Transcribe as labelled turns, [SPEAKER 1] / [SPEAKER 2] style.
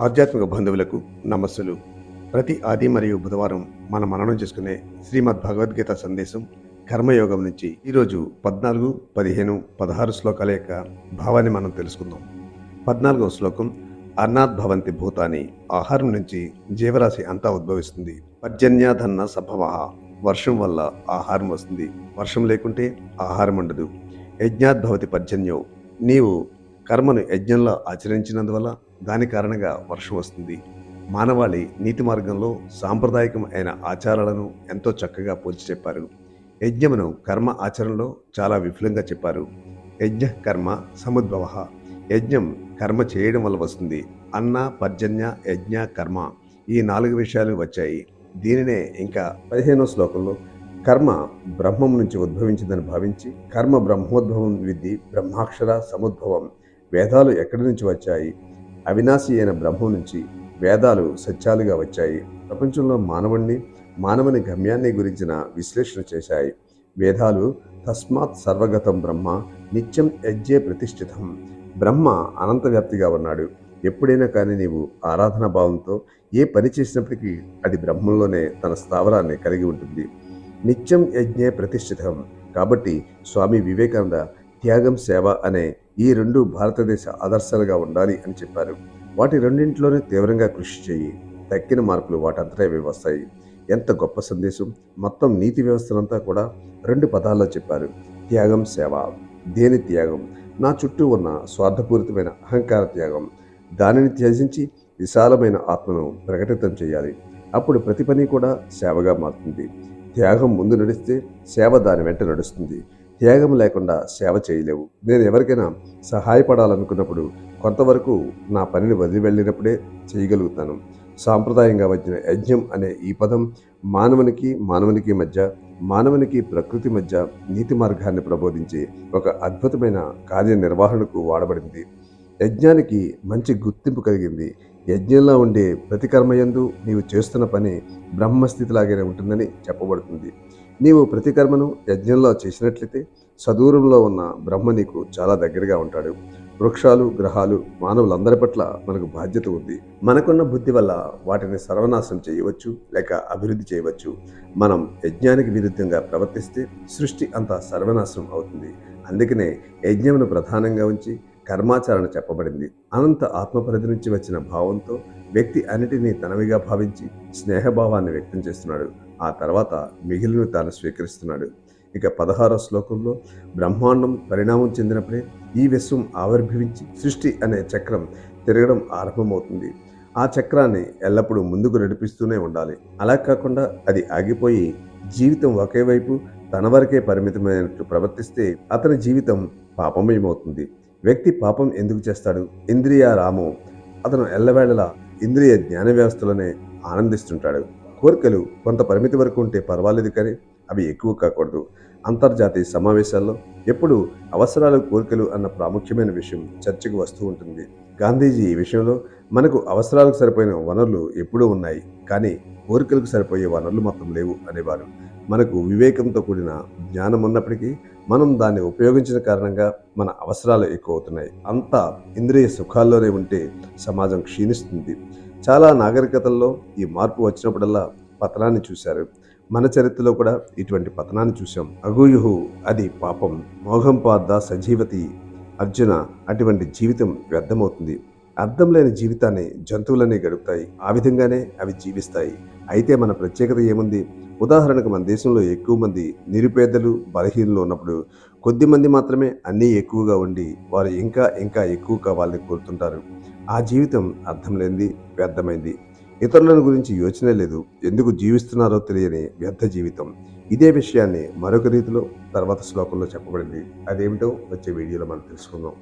[SPEAKER 1] ఆధ్యాత్మిక బంధువులకు నమస్సులు. ప్రతి ఆది మరియు బుధవారం మనం మననం చేసుకునే శ్రీమద్ భగవద్గీత సందేశం కర్మయోగం నుంచి ఈరోజు పద్నాలుగు పదిహేను పదహారు శ్లోకాల యొక్క భావాన్ని మనం తెలుసుకుందాం. పద్నాలుగవ శ్లోకం అన్నాద్ భవంతి భూతాని ఆహారం నుంచి జీవరాశి అంతా ఉద్భవిస్తుంది. పర్జన్యాధన్న సభవ వర్షం వల్ల ఆహారం వస్తుంది. వర్షం లేకుంటే ఆహారం ఉండదు. యజ్ఞాద్భవతి పర్జన్యో. నీవు కర్మను యజ్ఞంలో ఆచరించినందువల్ల దాని కారణంగా వర్షం వస్తుంది. మానవాళి నీతి మార్గంలో సాంప్రదాయకం అయిన ఆచారాలను ఎంతో చక్కగా పోల్చి చెప్పారు. యజ్ఞమును కర్మ ఆచరణలో చాలా విఫలంగా చెప్పారు. యజ్ఞ కర్మ సముద్భవ. యజ్ఞం కర్మ చేయడం వల్ల వస్తుంది. అన్న పర్జన్య యజ్ఞ కర్మ ఈ నాలుగు విషయాలు వచ్చాయి. దీనినే ఇంకా పదిహేనో శ్లోకంలో కర్మ బ్రహ్మం నుంచి ఉద్భవించిందని భావించి కర్మ బ్రహ్మోద్భవం విద్ది బ్రహ్మాక్షర సముద్భవం వేదాలు ఎక్కడి నుంచి వచ్చాయి? అవినాశి అయిన బ్రహ్మం నుంచి వేదాలు సత్యాలుగా వచ్చాయి. ప్రపంచంలో మానవుణ్ణి మానవుని గమ్యాన్ని గురించిన విశ్లేషణ చేశాయి. వేదాలు తస్మాత్ సర్వగతం బ్రహ్మ నిత్యం యజ్ఞే ప్రతిష్ఠితం. బ్రహ్మ అనంతవ్యాప్తిగా ఉన్నాడు. ఎప్పుడైనా కానీ నీవు ఆరాధనా భావంతో ఏ పని చేసినప్పటికీ అది బ్రహ్మంలోనే తన స్థావరాన్ని కలిగి ఉంటుంది. నిత్యం యజ్ఞే ప్రతిష్ఠితం. కాబట్టి స్వామి వివేకానంద త్యాగం సేవ అనే ఈ రెండు భారతదేశ ఆదర్శాలుగా ఉండాలి అని చెప్పారు. వాటి రెండింటిలోనే తీవ్రంగా కృషి చేయి. తక్కిన మార్పులు వాటంతటే అవి వస్తాయి. ఎంత గొప్ప సందేశం. మొత్తం నీతి వ్యవస్థనంతా కూడా రెండు పదాల్లో చెప్పారు. త్యాగం సేవ. దేని త్యాగం? నా చుట్టూ ఉన్న స్వార్థపూరితమైన అహంకార త్యాగం. దానిని త్యజించి విశాలమైన ఆత్మను ప్రకటితం చేయాలి. అప్పుడు ప్రతి పని కూడా సేవగా మారుతుంది. త్యాగం ముందు నడిస్తే సేవ దాని వెంట నడుస్తుంది. త్యాగం లేకుండా సేవ చేయలేవు. నేను ఎవరికైనా సహాయపడాలనుకున్నప్పుడు కొంతవరకు నా పనిని వదిలి వెళ్ళినప్పుడే చేయగలుగుతాను. సాంప్రదాయంగా వచ్చిన యజ్ఞం అనే ఈ పదం మానవునికి మానవునికి మధ్య మానవునికి ప్రకృతి మధ్య నీతి మార్గాన్ని ప్రబోధించే ఒక అద్భుతమైన కార్యనిర్వహణకు వాడబడింది. యజ్ఞానికి మంచి గుర్తింపు కలిగింది. యజ్ఞంలో ఉండే ప్రతి కర్మయందు నీవు చేస్తున్న పని బ్రహ్మస్థితిలాగానే ఉంటుందని చెప్పబడుతుంది. నీవు ప్రతికర్మను యజ్ఞంలో చేసినట్లయితే సదూరంలో ఉన్న బ్రహ్మ నీకు చాలా దగ్గరగా ఉంటాడు. వృక్షాలు గ్రహాలు మానవులందరి పట్ల మనకు బాధ్యత ఉంది. మనకున్న బుద్ధి వల్ల వాటిని సర్వనాశనం చేయవచ్చు లేక అభివృద్ధి చేయవచ్చు. మనం యజ్ఞానికి విరుద్ధంగా ప్రవర్తిస్తే సృష్టి అంతా సర్వనాశనం అవుతుంది. అందుకనే యజ్ఞమును ప్రధానంగా ఉంచి కర్మాచరణ చెప్పబడింది. అనంత ఆత్మపరిధి నుంచి వచ్చిన భావంతో వ్యక్తి అన్నిటినీ తనవిగా భావించి స్నేహభావాన్ని వ్యక్తం చేస్తున్నాడు. ఆ తర్వాత మిగిలిన తాను స్వీకరిస్తున్నాడు. ఇక పదహారో శ్లోకంలో బ్రహ్మాండం పరిణామం చెందినప్పుడే ఈ విశ్వం ఆవిర్భవించి సృష్టి అనే చక్రం తిరగడం ఆరంభమవుతుంది. ఆ చక్రాన్ని ఎల్లప్పుడూ ముందుకు నడిపిస్తూనే ఉండాలి. అలా కాకుండా అది ఆగిపోయి జీవితం ఒకే వైపు తన వరకే పరిమితమైనట్టు ప్రవర్తిస్తే అతని జీవితం పాపమయమవుతుంది. వ్యక్తి పాపం ఎందుకు చేస్తాడు? ఇంద్రియ రాము అతను ఎల్లవేళలా ఇంద్రియ జ్ఞాన వ్యవస్థలోనే ఆనందిస్తుంటాడు. కోరికలు కొంత పరిమితి వరకు ఉంటే పర్వాలేదు కానీ అవి ఎక్కువ కాకూడదు. అంతర్జాతీయ సమావేశాల్లో ఎప్పుడు అవసరాలు కోరికలు అన్న ప్రాముఖ్యమైన విషయం చర్చకు వస్తూ ఉంటుంది. గాంధీజీ ఈ విషయంలో మనకు అవసరాలకు సరిపోయిన వనరులు ఎప్పుడూ ఉన్నాయి. కానీ కోరికలకు సరిపోయే వనరులు మొత్తం లేవు అనేవారు. మనకు వివేకంతో కూడిన జ్ఞానం ఉన్నప్పటికీ మనం దాన్ని ఉపయోగించిన కారణంగా మన అవసరాలు ఎక్కువ అవుతున్నాయి. అంతా ఇంద్రియ సుఖాల్లోనే ఉంటే సమాజం క్షీణిస్తుంది. చాలా నాగరికతల్లో ఈ మార్పు వచ్చినప్పుడల్లా పతనాన్ని చూశారు. మన చరిత్రలో కూడా ఇటువంటి పతనాన్ని చూసాం అగుయుహు అది పాపం. మోహం పార్ద సజీవతి. అర్జున అటువంటి జీవితం వ్యర్థమవుతుంది. అర్థం లేని జీవితాన్ని జంతువులనే గడుపుతాయి. ఆ విధంగానే అవి జీవిస్తాయి. అయితే మన ప్రత్యేకత ఏముంది? ఉదాహరణకు మన దేశంలో ఎక్కువ మంది నిరుపేదలు బలహీనలు ఉన్నప్పుడు కొద్ది మంది మాత్రమే అన్నీ ఎక్కువగా ఉండి వారు ఇంకా ఇంకా ఎక్కువ కావాలని కోరుతుంటారు. ఆ జీవితం అర్థం లేనిది వ్యర్థమైంది. ఇతరులను గురించి యోచనే లేదు. ఎందుకు జీవిస్తున్నారో తెలియని వ్యర్థ జీవితం. ఇదే విషయాన్ని మరొక రీతిలో తర్వాత శ్లోకంలో చెప్పబడింది. అదేమిటో వచ్చే వీడియోలో మనం తెలుసుకుందాం.